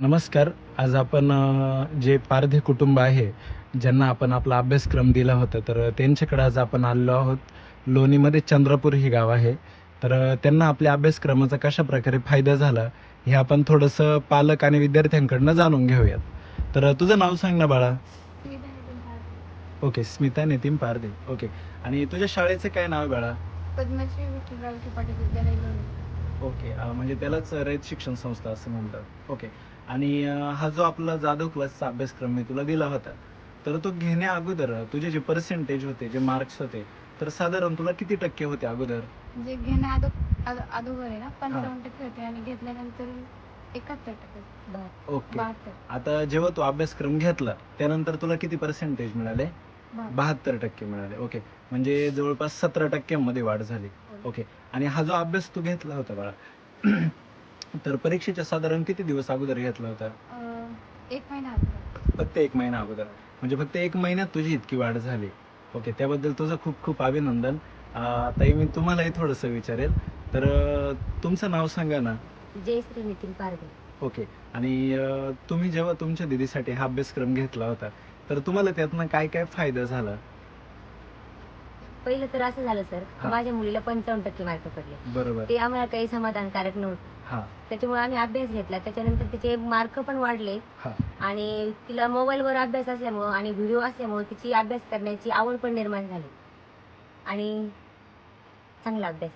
नमस्कार. आज आपण जे पारधी कुटुंब आहे ज्यांना आपण आपला अभ्यासक्रम दिला होता तर त्यांच्याकडे आज आपण आलेलो आहोत. लोणीमध्ये चंद्रपूर ही गाव आहे. तर त्यांना आपल्या अभ्यासक्रमाचा कशा प्रकारे फायदा झाला हे आपण थोडंसं पालक आणि विद्यार्थ्यांकडनं जाणून घेऊयात. तर तुझं नाव सांग ना बाळा. Okay Smita Nitin Parde okay. आणि तुझ्या शाळेचं काय नाव आहे बाळा? पद्मश्री विठ्ठलरावजी पाटील विद्यालय लोणी. ओके म्हणजे त्यालाच रयत शिक्षण संस्था असं म्हणतात. ओके. आणि हा जो आपला जाधव क्लासचा अभ्यासक्रम मी तुला दिला होता तर तो घेण्या अगोदर तुझे जे पर्सेंटेज होते जे मार्क्स होते तर साधारण तुला किती टक्के होते अगोदर? जे घेण्या अदो अदो- अगोदर आहे ना पंचावन्न टक्के होते आणि घेतल्यानंतर एकाहत्तर टक्के ओके. बहात्तर. आता जेव्हा तू अभ्यासक्रम घेतला त्यानंतर तुला किती पर्सेंटेज मिळाले? बहात्तर. बहात्तर टक्के मिळाले. ओके. म्हणजे जवळपास सतरा टक्क्यांमध्ये वाढ झाली. ओके. आणि हा जो अभ्यास तू घेतला होता बाळा तर परीक्षेच्या साधारण किती दिवस अगोदर घेतला होता? अं, एक महिना अगोदर. फक्त एक महिना अगोदर. म्हणजे फक्त एक महिन्यात तुझी इतकी वाढ झाली. ओके त्याबद्दल तुझं खूप खूप अभिनंदन. अं, ताई मी तुम्हालाही थोडंसं विचारेल. तर अं, तुमचं नाव सांगा ना. जयश्री नितीन पारगे ओके आणि अं, तुम्ही जेव्हा तुमच्या दिदीसाठी हा अभ्यासक्रम घेतला होता तर तुम्हाला त्यातनं काय काय फायदा झाला? पहिलं तर असं झालं सर. हा. माझ्या मुलीला पंचावन्न टक्के मार्क पडले बरोबर. ते आम्हाला काही समाधानकारक नव्हतं. हा. त्याच्यामुळे आम्ही अभ्यास घेतला. त्याच्यानंतर तिचे मार्क पण वाढले. हा. आणि तिला मोबाईलवर अभ्यास असल्यामुळं आणि व्हिडिओ असल्यामुळे तिची अभ्यास करण्याची आवड पण निर्माण झाली. आणि चांगला अभ्यास.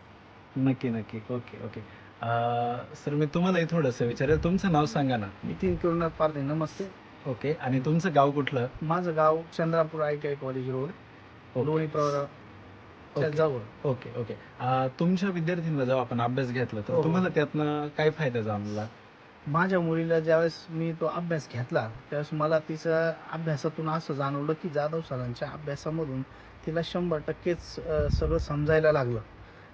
नक्की नक्की. Okay okay. अं, सर मी तुम्हालाही थोडंसं विचारेल. तुमचं नाव सांगा ना. नितीन किरणनाथ पारदे नमस्ते. ओके. आणि तुमचं गाव कुठलं? माझं गाव Chandrapur I T I college road. Loni Pravara जवळ. Okay okay. अं, तुमच्या विद्यार्थ्यांना जेव्हा आपण अभ्यास घेतला तर हो. तुम्हाला त्यातनं काय फायदा जाणला माझ्या मुलीला ज्यावेळेस मी तो अभ्यास घेतला त्यावेळेस मला तिचं अभ्यासातून असं जाणवलं की जाधव सरांच्या अभ्यासामधून तिला शंभर टक्केच अं, सगळं समजायला लागलं.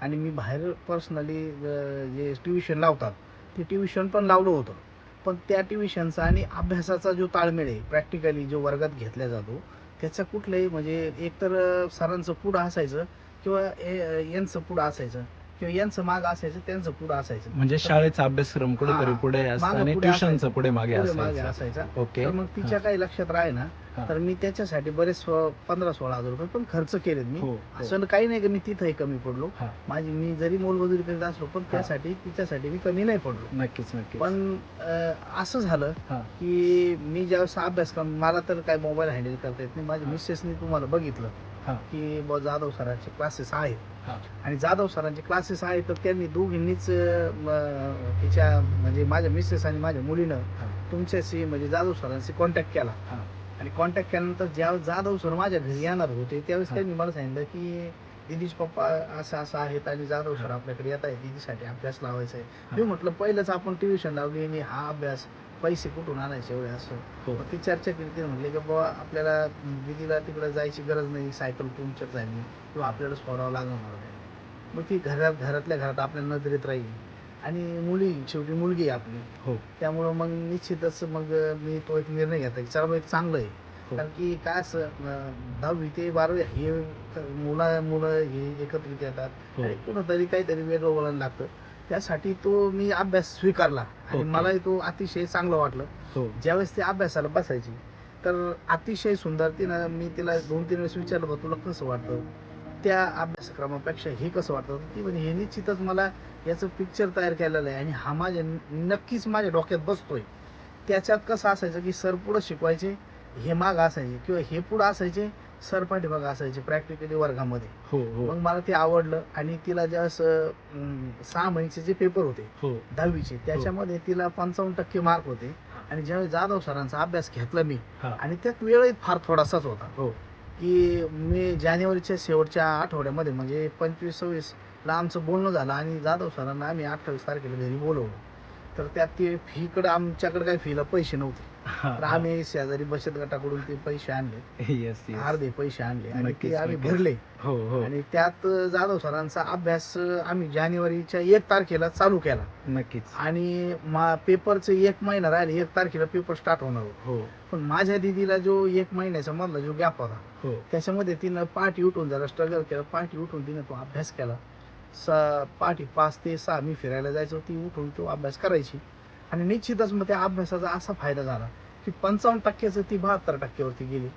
आणि मी बाहेर पर्सनली जे ट्युशन लावतात ते ट्युशन पण लावलं होतं. पण त्या ट्युशनचा आणि अभ्यासाचा जो ताळमेळ आहे प्रॅक्टिकली जो वर्गात घेतला जातो त्याचं कुठलंही म्हणजे एकतर अं, सरांचं पुढं असायचं किंवा यांचं पुढं असायचं किंवा यांचं मागं असायचं त्यांचं पुढं असायचं म्हणजे शाळेचा अभ्यासक्रम कुठेतरी. पुढे असतं आणि पुढे ट्युशनचं असायचं. पुढे मागे मागे असायचं ओके तर मग तिच्या काही लक्षात राहे ना. तर मी त्याच्यासाठी बरेच पंधरा सोळा हजार रुपये पण खर्च केलेत मी हो हो. असं काही नाही की मी तिथंही कमी पडलो. माझी मी जरी मोलमजुरी करीत असलो पण त्यासाठी तिच्यासाठी मी कमी नाही पडलो नक्कीच नक्कीच पण असं झालं. की मी ज्यावेळेस अभ्यास कर मला तर काय मोबाईल हँडल करता येत नाही माझ्या मिसेसनी तुम्हाला बघितलं. की बुवा जाधव सरांचे क्लासेस आहेत. आणि जाधव सरांचे क्लासेस आहेत तर त्यांनी दोघींनीच तिच्या म्हणजे माझ्या मिसेस आणि माझ्या मुलीनं. तुमच्याशी म्हणजे जाधव सरांशी कॉन्टॅक्ट केला. आणि कॉन्टॅक्ट केल्यानंतर ज्यावेळेस जाधव सर माझ्या घरी येणार होते त्यावेळेस. त्यांनी मला सांगितलं की दिदीश पप्पा असं असं आहेत आणि जाधव सर आपल्याकडे येत आहे दिदीसाठी अभ्यास लावायचा आहे मी म्हटलं पहिलंच आपण ट्युशन लावली आणि हा अभ्यास पैसे कुठून आणायचे एवढे असं? हो. मग ती चर्चा केली ते म्हणले की बाबा आपल्याला दिदीला तिकडे जायची गरज नाही सायकल तुमच्यात जाईल किंवा आपल्याला सोडावं लागणार नाही. मग ती घरात घरातल्या घरात आपल्या नजरेत राहील. आणि मुली शेवटी मुलगी आहे आपली. हो. त्यामुळं मग निश्चितच मग मी तो एक निर्णय घेतला की चला मग एक चांगलं आहे. हो. कारण की काय असं अं, दहावी ते बारावी हे मुला मुलं हे एकत्रित येतात. हो. आणि कुठंतरी काहीतरी वेगळं वळण लागतं. त्यासाठी तो मी अभ्यास स्वीकारला. आणि. मलाही तो अतिशय चांगलं वाटलं. हो. ज्यावेळेस ते अभ्यासाला बसायची तर अतिशय सुंदर तिनं मी तिला दोन तीन वेळेस विचारलं बा तुला कसं वाटतं? त्या अभ्यासक्रमापेक्षा हे कसं वाटतं? ती म्हणजे हे निश्चितच मला याचं पिक्चर तयार केलेलं आहे आणि हा माझ्या नक्कीच माझ्या डोक्यात बसतोय. त्याच्यात कसं असायचं की सर पुढं शिकवायचे हे माग असायचे किंवा हे पुढं असायचे सर पाठीमाग असायचे प्रॅक्टिकली वर्गामध्ये. हो हो. मग मला ते आवडलं आणि तिला ज्यावेळेस अं, सहा महिन्याचे जे पेपर होते हो. दहावीचे त्याच्यामध्ये तिला पंचावन्न टक्के मार्क होते. आणि ज्यावेळी जाधव सरांचा अभ्यास घेतला मी हा. आणि त्यात वेळही फार थोडासाच होता. हो. की मी जानेवारीच्या शेवटच्या आठवड्यामध्ये म्हणजे पंचवीस सव्वीस ला आमचं बोलणं झालं आणि जाधव सरांना आम्ही अठ्ठावीस तारखेला घरी बोलवलं. तर त्यात ते फीकडे आमच्याकडे काही फीला पैसे नव्हते. तर आम्ही शेजारी बचत गटाकडून ते पैसे आणले. अर्धे पैसे आणले आणि ते आम्ही. भरले. हो हो. आणि त्यात जाधव सरांचा अभ्यास आम्ही जानेवारीच्या एक तारखेला चालू केला. नक्कीच. आणि मा पेपरचं एक महिना राहिले एक तारखेला पेपर स्टार्ट होणार. हो. पण माझ्या दिदीला जो एक महिन्याचा मधला जो गॅप होता हो. त्याच्यामध्ये तिनं पाठी उठून जरा स्ट्रगल केलं पाठी उठून तिनं तो अभ्यास केला. स पाठी पाच ते सहा मी फिरायला जायचो ती उठून तो अभ्यास करायची आणि निश्चितच मग त्या अभ्यासाचा असा फायदा झाला की पंचावन्न टक्क्याचं ती बहात्तर टक्क्यावरती गेली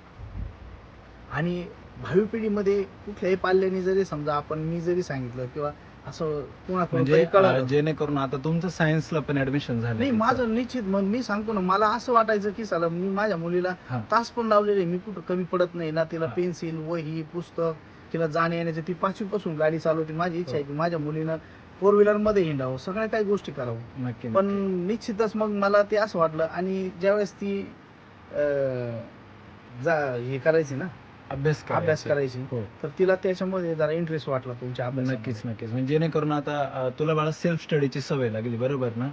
आणि भावी पिढीमध्ये कुठल्याही पाल्याने जरी समजा आपण मी जरी सांगितलं किंवा असं कोणाकडून म्हणजे जेणेकरून आता तुमचं सायन्सला पण ऍडमिशन झालं नाही माझं निश्चित मग मी सांगतो ना मला असं वाटायचं की साला मी माझ्या मुलीला. तास पण लावलेले मी कुठं कमी पडत नाही ना तिला. पेन्सिल वही पुस्तक तिला जाण्या येण्याची ती पाचवी पासून गाडी चालवते. माझी इच्छा आहे की माझ्या मुलीनं फोर व्हीलरमध्ये हिंडावं. सगळ्या काही गोष्टी करावं. नक्की पण निश्चितच मग मला ते असं वाटलं आणि ज्यावेळेस ती अं, जा हे करायची ना अभ्यास अभ्यास करायचा. करायची हो. तर तिला त्याच्यामध्ये जरा इंटरेस्ट वाटला तुमच्या अभ्यास नक्कीच नक्कीच. म्हणजे जेणेकरून आता अं, तुला बाळा सेल्फ स्टडीची सवय लागली बरोबर ना?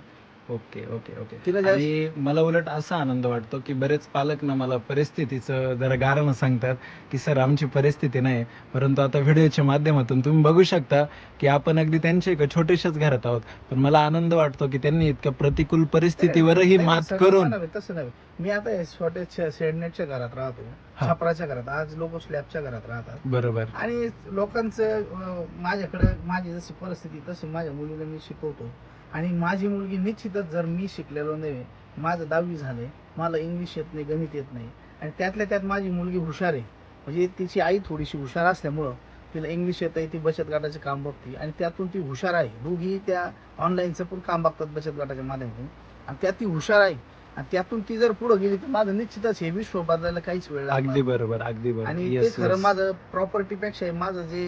Okay okay okay. तिला ज्या आणि मला उलट असा आनंद वाटतो की बरेच पालक ना मला परिस्थितीचं जरा गारणं सांगतात की सर आमची परिस्थिती नाही परंतु आता व्हिडिओच्या माध्यमातून तुम्ही बघू शकता की आपण अगदी त्यांच्या एका छोट्याशाच घरात आहोत. पण मला आनंद वाटतो की त्यांनी इतक्या प्रतिकूल परिस्थितीवरही नाही, मात करून नव्हे, तसं नाही. मी आता हे छोट्या शेडनेटच्या घरात राहतो. हा. छपराच्या घरात. आज लोक स्लॅबच्या घरात राहतात. बरोबर. आणि लोकांचं अं, माझ्याकडे माझी जशी परिस्थिती तशी माझ्या मुलीला मी शिकवतो. आणि माझी मुलगी निश्चितच जर मी शिकलेलो नाही माझं दहावी झालंय मला इंग्लिश येत नाही गणित येत नाही आणि त्यातल्या त्यात माझी मुलगी हुशार आहे. म्हणजे तिची आई थोडीशी हुशार असल्यामुळं तिला इंग्लिश येत ती बचत गटाचे काम बघते आणि त्यातून ती हुशार आहे. दोघी त्या ऑनलाईनचं पण काम बघतात बचत गटाच्या माध्यमातून. आणि त्यात ती हुशार आहे. आणि त्यातून ती जर पुढे गेली तर माझं निश्चितच हे विश्व बदलायला काहीच वेळ अगदी बरोबर अगदी बरोबर. आणि ते खरं. माझं प्रॉपर्टी पेक्षा माझं जे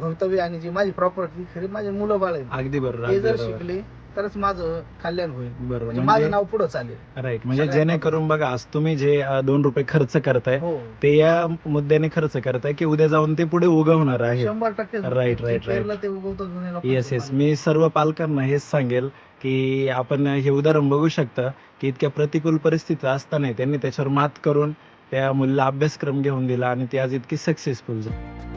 भवितव्य आणि जी माझी प्रॉपर्टी खरी माझे मुलं बाळ आहेत अगदी बरोबर ते अगदी जर बरोबर. शिकले तरच माझं कल्याण होईल. बरोबर. म्हणजे म्हणजे माझं नाव पुढे चालेल. राईट म्हणजे जेणेकरून बघा आज तुम्ही जे अं, दोन रुपये खर्च करताय हो. ते या मुद्द्याने खर्च करताय की उद्या जाऊन ते पुढे उगवणार आहे. शंभर टक्के. Right, right, पेरलं ते उगवतं जुने लोकांचं येस येस पाणी. मी सर्व पालकांना हेच सांगेल की आपण हे उदाहरण बघू शकता की इतक्या प्रतिकूल परिस्थिती असताना त्यांनी त्याच्यावर मात करून त्या मुलीला अभ्यासक्रम घेऊन दिला आणि ती आज इतकी सक्सेसफुल झाली.